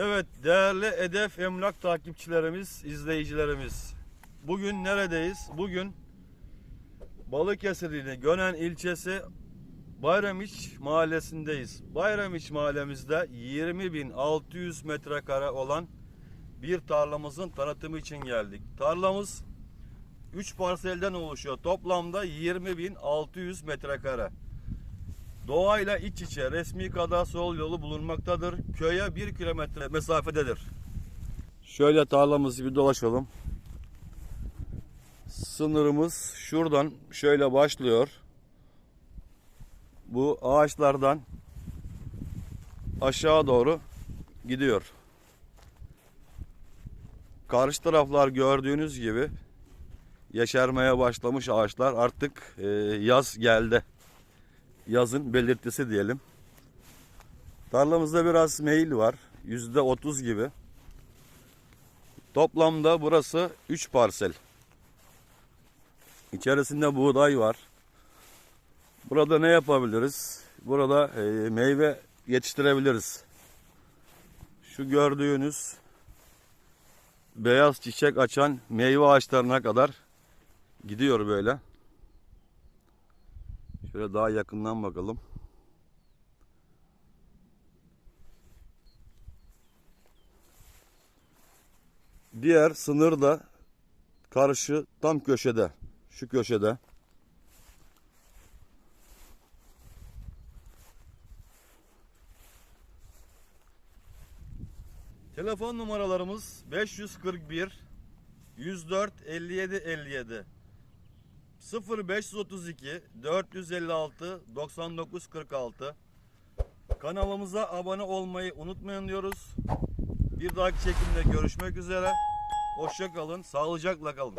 Evet değerli Edef Emlak takipçilerimiz, izleyicilerimiz. Bugün neredeyiz? Bugün Balıkesir ili Gönen ilçesi Bayramiç mahallesindeyiz. Bayramiç mahallemizde 20.600 metrekare olan bir tarlamızın tanıtımı için geldik. Tarlamız 3 parselden oluşuyor. Toplamda 20.600 metrekare. Doğayla iç içe resmi kadastro yolu bulunmaktadır. Köye 1 kilometre mesafededir. Şöyle tarlamızı bir dolaşalım. Sınırımız şuradan şöyle başlıyor. Bu ağaçlardan aşağı doğru gidiyor. Karşı taraflar gördüğünüz gibi yeşermeye başlamış ağaçlar. Artık e, yaz geldi yazın belirtisi diyelim. Tarlamızda biraz meyil var. Yüzde otuz gibi. Toplamda burası 3 parsel. İçerisinde buğday var. Burada ne yapabiliriz? Burada e, meyve yetiştirebiliriz. Şu gördüğünüz beyaz çiçek açan meyve ağaçlarına kadar gidiyor böyle. Şöyle daha yakından bakalım. Diğer sınır da karşı tam köşede. Şu köşede. Telefon numaralarımız 541 104 57 57 0532 456 99 46 Kanalımıza abone olmayı unutmayın diyoruz. Bir dahaki çekimde görüşmek üzere. Hoşça kalın, sağlıcakla kalın.